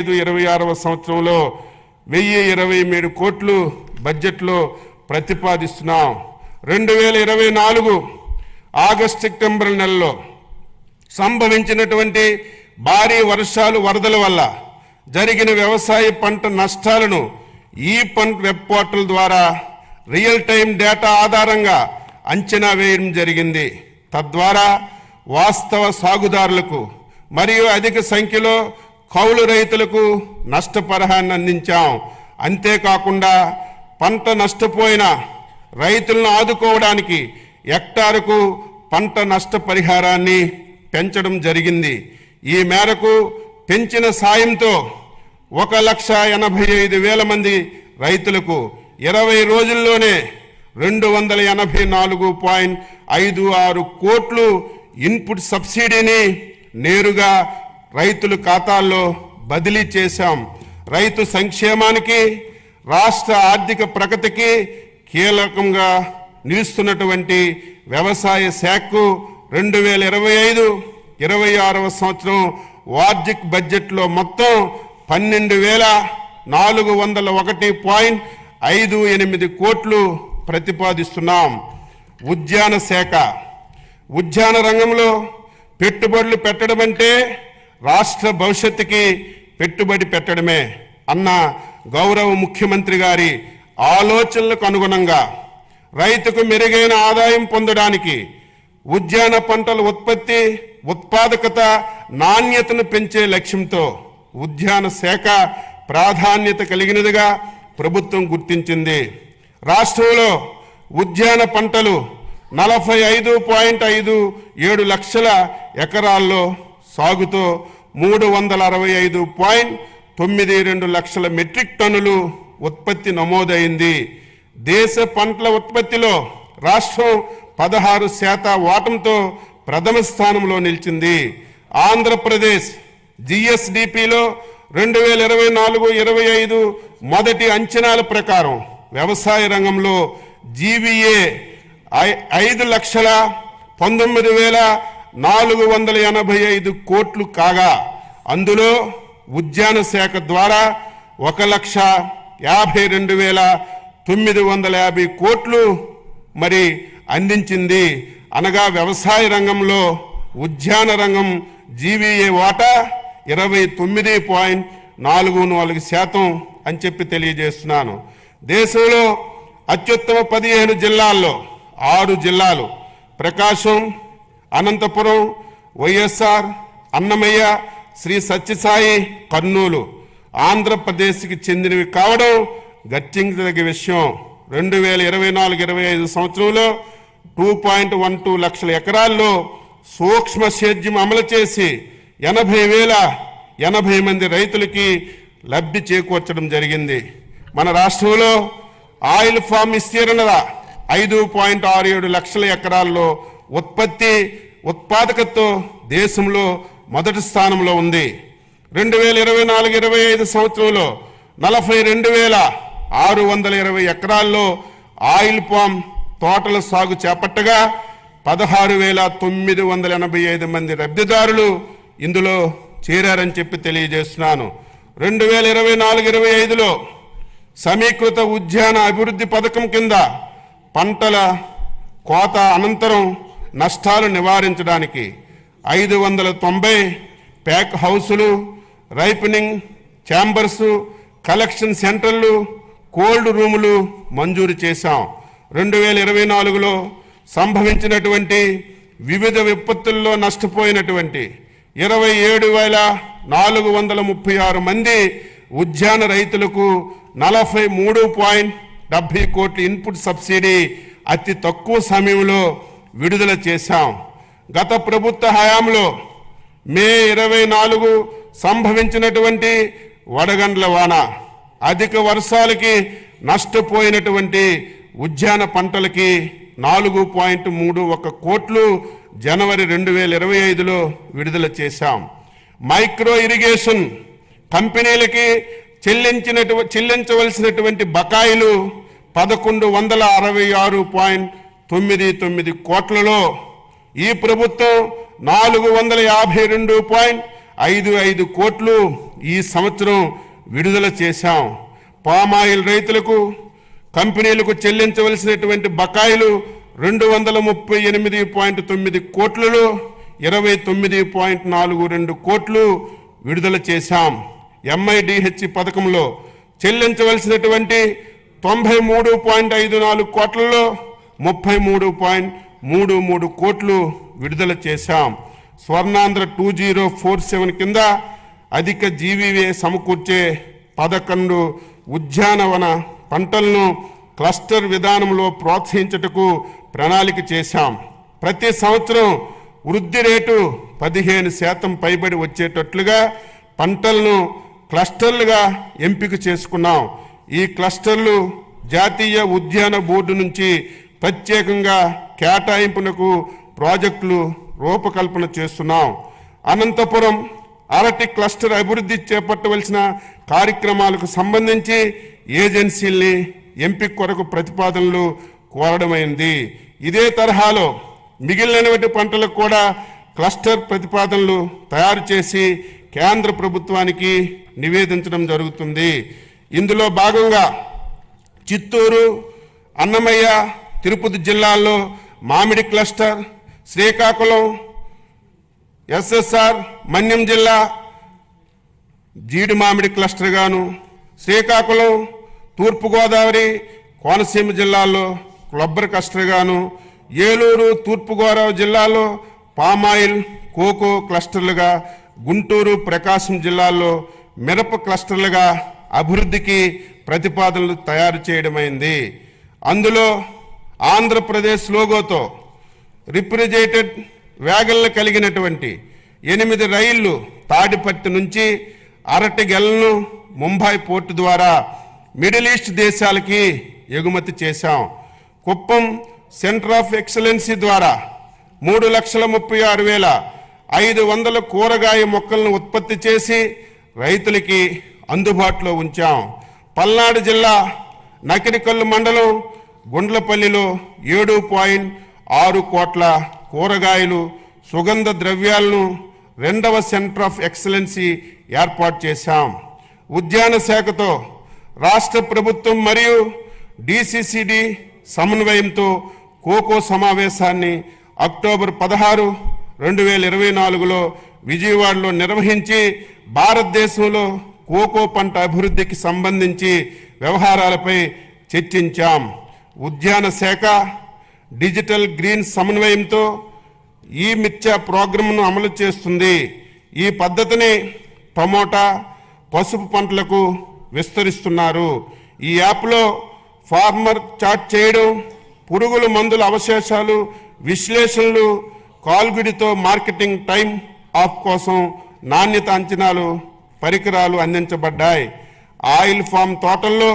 ఐదు ఇరవై ఆరవ సంవత్సరంలో వెయ్యి ఇరవై మూడు కోట్లు బడ్జెట్లో ప్రతిపాదిస్తున్నాం. రెండు వేల ఇరవై నాలుగు ఆగస్ట్ సెప్టెంబర్ నెలలో సంభవించినటువంటి భారీ వర్షాలు వరదల వల్ల జరిగిన వ్యవసాయ పంట నష్టాలను ఈ పంట వెబ్ పోర్టల్ ద్వారా రియల్ టైం డేటా ఆధారంగా అంచనా వేయడం జరిగింది. తద్వారా వాస్తవ సాగుదారులకు మరియు అధిక సంఖ్యలో కౌలు రైతులకు నష్టపరిహారాన్ని అందించాం. అంతేకాకుండా పంట నష్టపోయిన రైతులను ఆదుకోవడానికి హెక్టారుకు పంట నష్టపరిహారాన్ని పెంచడం జరిగింది. ఈ మేరకు పెంచిన సాయంతో ఒక లక్ష ఎనభై ఐదు వేల మంది రైతులకు ఇరవై రోజుల్లోనే రెండు వందల ఎనభై నాలుగు పాయింట్ ఐదు ఆరు కోట్లు ఇన్పుట్ సబ్సిడీని నేరుగా రైతుల ఖాతాల్లో బదిలీ చేశాం. రైతు సంక్షేమానికి రాష్ట్ర ఆర్థిక ప్రగతికి కీలకంగా నిలుస్తున్నటువంటి వ్యవసాయ శాఖకు రెండు వేల ఇరవై ఐదు ఇరవై ఆరవ సంవత్సరం వార్జిక్ బడ్జెట్లో మొత్తం పన్నెండు వేల నాలుగు వందల ఒకటి పాయింట్ ఐదు ఎనిమిది కోట్లు ప్రతిపాదిస్తున్నాం. ఉద్యాన శాఖ. ఉద్యాన రంగంలో పెట్టుబడులు పెట్టడం అంటే రాష్ట్ర భవిష్యత్తుకి పెట్టుబడి పెట్టడమే అన్న గౌరవ ముఖ్యమంత్రి గారి ఆలోచనలకు అనుగుణంగా రైతుకు మెరుగైన ఆదాయం పొందడానికి ఉద్యాన పంటల ఉత్పత్తి ఉత్పాదకత నాణ్యతను పెంచే లక్ష్యంతో ఉద్యాన శాఖ ప్రాధాన్యత కలిగినదిగా ప్రభుత్వం గుర్తించింది. రాష్ట్రంలో ఉద్యాన పంటలు నలభై ఐదు పాయింట్ ఐదు ఏడు లక్షల ఎకరాల్లో సాగుతో మూడు వందల అరవై ఐదు పాయింట్ తొమ్మిది రెండు లక్షల మెట్రిక్ టన్నులు ఉత్పత్తి నమోదైంది. దేశ పంటల ఉత్పత్తిలో రాష్ట్రం పదహారు శాత వాటంతో ప్రథమ స్థానంలో నిలిచింది. ఆంధ్రప్రదేశ్ జిఎస్డిపిలో రెండు వేల ఇరవై నాలుగు ఇరవై ఐదు మొదటి అంచనాల ప్రకారం వ్యవసాయ రంగంలో జీవీఏ ఐ- ఐదు లక్షల పంతొమ్మిది వేల నాలుగు వందల ఎనభై ఐదు కోట్లు కాగా అందులో ఉద్యాన శాఖ ద్వారా ఒక లక్ష యాభై రెండు వేల తొమ్మిది వందల యాభై కోట్లు మరి అందించింది. అనగా వ్యవసాయ రంగంలో ఉద్యాన రంగం జీవీఏ వాటా ఇరవై తొమ్మిది పాయింట్ నాలుగు నాలుగు శాతం అని చెప్పి తెలియజేస్తున్నాను. దేశంలో అత్యుత్తమ పదిహేను జిల్లాల్లో ఆరు జిల్లాలు ప్రకాశం అనంతపురం వైఎస్ఆర్ అన్నమయ్య శ్రీ సత్యసాయి కర్నూలు ఆంధ్రప్రదేశ్కి చెందినవి కావడం గర్తించదగ్గ విషయం. రెండు వేల ఇరవై నాలుగు ఇరవై ఐదు సంవత్సరంలో టూ పాయింట్ వన్ టూ లక్షల ఎకరాల్లో సూక్ష్మ సేద్యం అమలు చేసి ఎనభై వేల ఎనభై మంది రైతులకి లబ్ధి చేకూర్చడం జరిగింది. మన రాష్ట్రంలో ఆయిల్ ఫామ్ విస్తీర్ణత ఐదు పాయింట్ ఆరు ఏడు లక్షల ఎకరాల్లో ఉత్పత్తి ఉత్పాదకతో దేశంలో మొదటి స్థానంలో ఉంది. రెండు వేల ఇరవై నాలుగు ఇరవై ఐదు సంవత్సరంలో నలభై రెండు వేల ఆరు వందల ఇరవై ఎకరాల్లో ఆయిల్ పామ్ తోటల సాగు చేపట్టగా పదహారు వేల తొమ్మిది వందల ఎనభై ఐదు మంది లబ్ధిదారులు ఇందులో చేరారని చెప్పి తెలియజేస్తున్నాను. రెండు వేల ఇరవై నాలుగు ఇరవై ఐదులో సమీకృత ఉద్యాన అభివృద్ధి పథకం కింద పంటల కోత అనంతరం నష్టాలు నివారించడానికి ఐదు వందల తొంభై ప్యాక్ హౌసులు రైపనింగ్ ఛాంబర్స్ కలెక్షన్ సెంటర్లు కోల్డ్ రూములు మంజూరు చేశాం. రెండు వేల ఇరవై నాలుగులో సంభవించినటువంటి వివిధ విపత్తుల్లో నష్టపోయినటువంటి ఇరవై ఏడు వేల నాలుగు వందల ముప్పై ఆరు మంది ఉద్యాన రైతులకు నలభై మూడు పాయింట్ డెబ్బై కోట్ల ఇన్పుట్ సబ్సిడీ అతి తక్కువ సమయంలో విడుదల చేశాం. గత ప్రభుత్వ హయాంలో మే ఇరవై నాలుగు సంభవించినటువంటి వడగండ్ల వాన అధిక వర్షాలకి నష్టపోయినటువంటి ఉద్యాన పంటలకి నాలుగు పాయింట్ మూడు ఒక కోట్లు జనవరి రెండు వేల ఇరవై ఐదులో విడుదల చేశాం. మైక్రో ఇరిగేషన్ కంపెనీలకి చెల్లించినటు చెల్లించవలసినటువంటి బకాయిలు పదకొండు వందల అరవై ఆరు పాయింట్ తొమ్మిది తొమ్మిది కోట్లలో ఈ ప్రభుత్వం నాలుగు వందల యాభై రెండు పాయింట్ ఐదు ఐదు కోట్లు ఈ సంవత్సరం విడుదల చేశాం. పామాయిల్ రైతులకు కంపెనీలకు చెల్లించవలసినటువంటి బకాయిలు రెండు వందల ముప్పై ఎనిమిది పాయింట్ తొమ్మిది కోట్లలో ఇరవై తొమ్మిది పాయింట్ నాలుగు రెండు కోట్లు విడుదల చేశాం. ఎంఐడిహెచ్ పథకంలో చెల్లించవలసినటువంటి తొంభై మూడు పాయింట్ ఐదు నాలుగు కోట్లలో ముప్పై మూడు పాయింట్ మూడు మూడు కోట్లు విడుదల చేశాం. Swarnandhra two zero four seven కింద అధిక జీవీవే సమకూర్చే పదకొండు ఉద్యానవన పంటలను క్లస్టర్ విధానంలో ప్రోత్సహించుటకు ప్రణాళిక చేశాం. ప్రతి సంవత్సరం వృద్ధి రేటు పదిహేను శాతం పైబడి వచ్చేటట్లుగా పంటలను క్లస్టర్లుగా ఎంపిక చేసుకున్నాం. ఈ క్లస్టర్లు జాతీయ ఉద్యాన బోర్డు నుంచి ప్రత్యేకంగా కేటాయింపునకు ప్రాజెక్టులు రూపకల్పన చేస్తున్నాం. అనంతపురం అరటి క్లస్టర్ అభివృద్ధి చేపట్టవలసిన కార్యక్రమాలకు సంబంధించి ఏజెన్సీల్ని ఎంపిక కొరకు ప్రతిపాదనలు కోరడమైంది. ఇదే తరహాలో మిగిలినటువంటి పంటలకు కూడా క్లస్టర్ ప్రతిపాదనలు తయారు చేసి కేంద్ర ప్రభుత్వానికి నివేదించడం జరుగుతుంది. ఇందులో భాగంగా చిత్తూరు అన్నమయ్య తిరుపతి జిల్లాల్లో మామిడి క్లస్టర్ శ్రీకాకుళం ఎస్ఎస్ఆర్ మన్యం జిల్లా జీడి మామిడి క్లస్టర్ గాను శ్రీకాకుళం తూర్పుగోదావరి కోనసీమ జిల్లాల్లో క్లబ్బర్ క్లస్టర్ గాను ఏలూరు తూర్పుగోదావరి జిల్లాలో పామాయిల్ కోకో క్లస్టర్లుగా గుంటూరు ప్రకాశం జిల్లాల్లో మిరప క్లస్టర్లుగా అభివృద్ధికి ప్రతిపాదనలు తయారు చేయడమైంది. అందులో ఆంధ్రప్రదేశ్ లోగోతో రిఫ్రిజరేటెడ్ వ్యాగన్లు కలిగినటువంటి ఎనిమిది రైళ్ళు తాడిపత్తి నుంచి అరటిగెలను ముంబై పోర్టు ద్వారా మిడిల్ ఈస్ట్ దేశాలకి ఎగుమతి చేశాం. కుప్పం సెంటర్ ఆఫ్ ఎక్సలెన్సీ ద్వారా మూడు లక్షల ముప్పై ఆరు వేల ఐదు వందల కూరగాయ మొక్కలను ఉత్పత్తి చేసి రైతులకి అందుబాటులో ఉంచాం. పల్నాడు జిల్లా నకిరికల్లు మండలం గుండ్లపల్లిలో ఏడు పాయింట్ ఆరు కోట్ల కూరగాయలు సుగంధ ద్రవ్యాలను రెండవ సెంటర్ ఆఫ్ ఎక్సలెన్సీ ఏర్పాటు చేశాం. ఉద్యాన శాఖతో రాష్ట్ర ప్రభుత్వం మరియు డిసిసిడి సమన్వయంతో కోకో సమావేశాన్ని అక్టోబర్ పదహారు రెండు వేల ఇరవై నాలుగులో విజయవాడలో నిర్వహించి భారతదేశంలో కోకో పంట అభివృద్ధికి సంబంధించి వ్యవహారాలపై చర్చించాం. ఉద్యాన శాఖ డిజిటల్ గ్రీన్ సమన్వయంతో ఈ మిర్చా ప్రోగ్రాంను అమలు చేస్తుంది. ఈ పద్ధతిని టమోటా పసుపు పంటలకు విస్తరిస్తున్నారు. ఈ యాప్లో ఫార్మర్ చాట్ చేయడం పురుగుల మందుల అవశేషాలు విశ్లేషణలు కాల్గుడితో మార్కెటింగ్ టైం ఆఫ్ కోసం నాణ్యత అంచనాలు పరికరాలు అందించబడ్డాయి. ఆయిల్ ఫామ్ తోటల్లో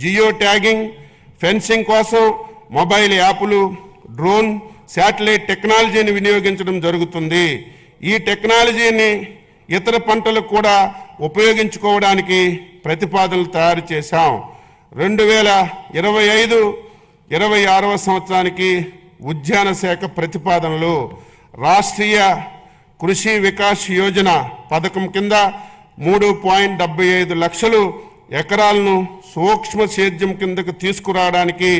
జియో ట్యాగింగ్ ఫెన్సింగ్ కోసం మొబైల్ యాప్లు డ్రోన్ శాటిలైట్ టెక్నాలజీని వినియోగించడం జరుగుతుంది. ఈ టెక్నాలజీని ఇతర పంటలకు కూడా ఉపయోగించుకోవడానికి ప్రతిపాదనలు తయారు చేశాం. రెండు వేల ఇరవై ఐదు ఇరవై ఆరవ సంవత్సరానికి ఉద్యాన శాఖ ప్రతిపాదనలు రాష్ట్రీయ కృషి వికాస్ యోజన పథకం కింద మూడు పాయింట్ డెబ్బై ఐదు లక్షలు ఎకరాలను సూక్ష్మ సేద్యం కిందకు తీసుకురావడానికి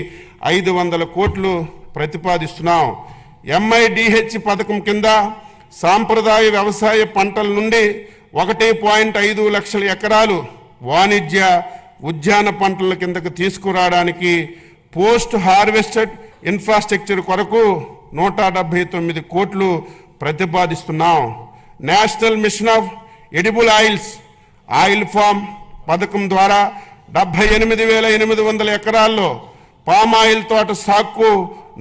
ఐదు వందల కోట్లు ప్రతిపాదిస్తున్నాం. ఎంఐడిహెచ్ పథకం కింద సాంప్రదాయ వ్యవసాయ పంటల నుండి ఒకటి పాయింట్ ఐదు లక్షల ఎకరాలు వాణిజ్య ఉద్యాన పంటల కిందకు తీసుకురావడానికి పోస్ట్ హార్వెస్టెడ్ ఇన్ఫ్రాస్ట్రక్చర్ కొరకు నూట డెబ్బై తొమ్మిది కోట్లు ప్రతిపాదిస్తున్నాం. National mission of edible oils oil palm పథకం ద్వారా డెబ్బై ఎనిమిది వేల ఎనిమిది వందల ఎకరాల్లో పామాయిల్ తోట సాగుకు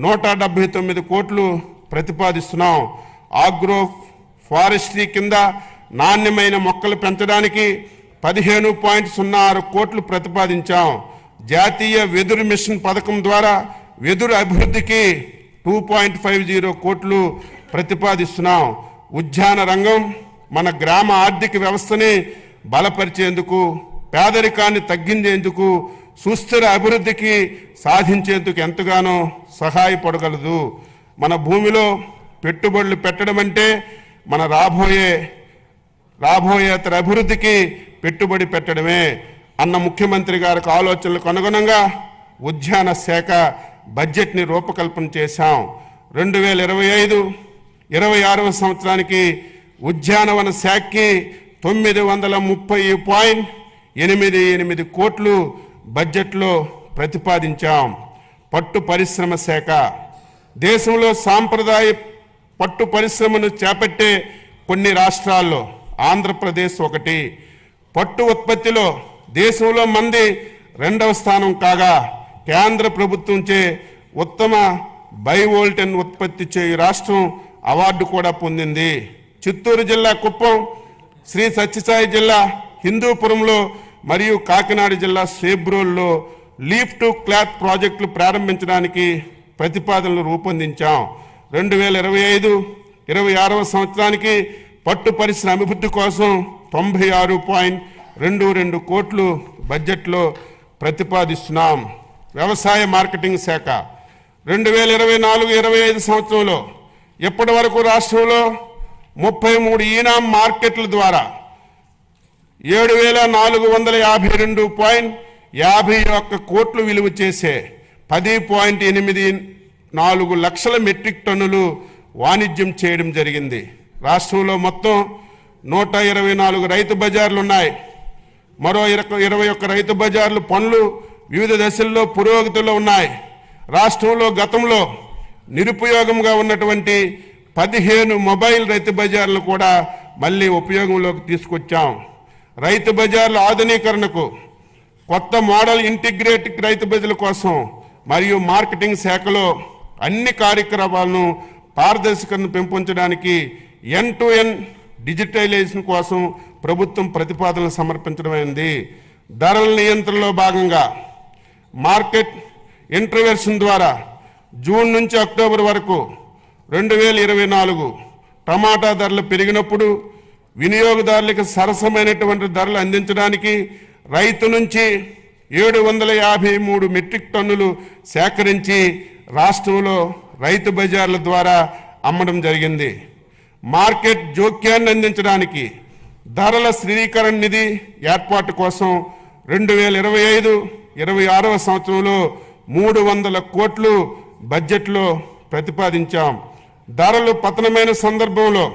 నూట డెబ్బై తొమ్మిది కోట్లు ప్రతిపాదిస్తున్నాం. ఆగ్రో ఫారెస్ట్రీ కింద నాణ్యమైన మొక్కలు పెంచడానికి పదిహేను పాయింట్ సున్నా ఆరు కోట్లు ప్రతిపాదించాం. జాతీయ వెదురు మిషన్ పథకం ద్వారా వెదురు అభివృద్ధికి టూ పాయింట్ ఫైవ్ జీరో కోట్లు ప్రతిపాదిస్తున్నాం. ఉద్యాన రంగం మన గ్రామ ఆర్థిక వ్యవస్థని బలపరిచేందుకు పేదరికాన్ని తగ్గించేందుకు సుస్థిర అభివృద్ధికి సాధించేందుకు ఎంతగానో సహాయపడగలదు. మన భూమిలో పెట్టుబడులు పెట్టడం అంటే మన రాబోయే రాబోయేతర అభివృద్ధికి పెట్టుబడి పెట్టడమే. అన్న ముఖ్యమంత్రి గారికి ఆలోచనలకు అనుగుణంగా ఉద్యాన శాఖ బడ్జెట్ని రూపకల్పన చేశాం. రెండు వేల ఇరవై ఐదు ఇరవై ఆరవ సంవత్సరానికి ఉద్యానవన శాఖకి తొమ్మిది వందల ముప్పై పాయింట్ ఎనిమిది ఎనిమిది కోట్లు బడ్జెట్లో ప్రతిపాదించాం. పట్టు పరిశ్రమ శాఖ. దేశంలో సాంప్రదాయ పట్టు పరిశ్రమను చేపట్టే కొన్ని రాష్ట్రాల్లో ఆంధ్రప్రదేశ్ ఒకటి. పట్టు ఉత్పత్తిలో దేశంలో మంది రెండవ స్థానం కాగా కేంద్ర ప్రభుత్వంచే ఉత్తమ బైవోల్టన్ ఉత్పత్తి చేయు రాష్ట్రం అవార్డు కూడా పొందింది. చిత్తూరు జిల్లా కుప్పం శ్రీ సత్యసాయి జిల్లా హిందూపురంలో మరియు కాకినాడ జిల్లా సేబ్రోల్లో లీఫ్ టు క్లాత్ ప్రాజెక్టులు ప్రారంభించడానికి ప్రతిపాదనలు రూపొందించాం. రెండు వేల ఇరవై ఐదు ఇరవై ఆరవ సంవత్సరానికి పట్టు పరిశ్రమ అభివృద్ధి కోసం తొంభై ఆరు పాయింట్ రెండు రెండు కోట్లు బడ్జెట్లో ప్రతిపాదిస్తున్నాం. వ్యవసాయ మార్కెటింగ్ శాఖ. రెండు వేల ఇరవై నాలుగు ఇరవై ఐదు సంవత్సరంలో ఇప్పటి వరకు రాష్ట్రంలో ముప్పై మూడు ఈనాం మార్కెట్ల ద్వారా ఏడు వేల నాలుగు వందల యాభై రెండు పాయింట్ యాభై ఒక్క కోట్లు విలువ చేసే పది పాయింట్ ఎనిమిది నాలుగు లక్షల మెట్రిక్ టన్నులు వాణిజ్యం చేయడం జరిగింది. రాష్ట్రంలో మొత్తం నూట ఇరవై నాలుగు రైతు బజార్లు ఉన్నాయి. మరో ఇరవై ఇరవై ఒక్క రైతు బజార్లు పనులు వివిధ దశల్లో పురోగతిలో ఉన్నాయి. రాష్ట్రంలో గతంలో నిరుపయోగంగా ఉన్నటువంటి పదిహేను మొబైల్ రైతు బజార్లు కూడా మళ్ళీ ఉపయోగంలోకి తీసుకొచ్చాం. రైతు బజార్ల ఆధునీకరణకు కొత్త మోడల్ ఇంటిగ్రేటెడ్ రైతు బజార్ల కోసం మరియు మార్కెటింగ్ శాఖలో అన్ని కార్యక్రమాలను పారదర్శకతను పెంపొంచడానికి ఎన్ టు ఎన్ డిజిటలైజేషన్ కోసం ప్రభుత్వం ప్రతిపాదనలు సమర్పించడమైంది ధరల నియంత్రణలో భాగంగా మార్కెట్ ఇంటర్వెన్షన్ ద్వారా జూన్ నుంచి అక్టోబర్ వరకు రెండు వేల ఇరవై నాలుగు టమాటా ధరలు పెరిగినప్పుడు వినియోగదారులకు సరసమైనటువంటి ధరలు అందించడానికి రైతు నుంచి ఏడు వందల యాభై మూడు మెట్రిక్ టన్నులు సేకరించి రాష్ట్రంలో రైతు బజార్ల ద్వారా అమ్మడం జరిగింది. మార్కెట్ జోక్యాన్ని అందించడానికి ధరల స్థిరీకరణ నిధి ఏర్పాటు కోసం రెండు వేల ఇరవై ఐదు ఇరవై ఆరవ సంవత్సరంలో మూడు వందల కోట్లు బడ్జెట్లో ప్రతిపాదించాం. ధరలు పతనమైన సందర్భంలో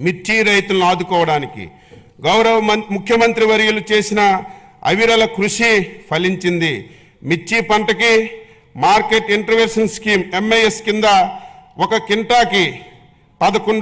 మిర్చి రైతులను ఆదుకోవడానికి గౌరవ మం- ముఖ్యమంత్రి వర్యులు చేసిన అవిరల కృషి ఫలించింది. మిర్చి పంటకి మార్కెట్ ఇంటర్వెన్షన్ స్కీమ్ ఎంఐఎస్ కింద ఒక కింటాకి పదకొండు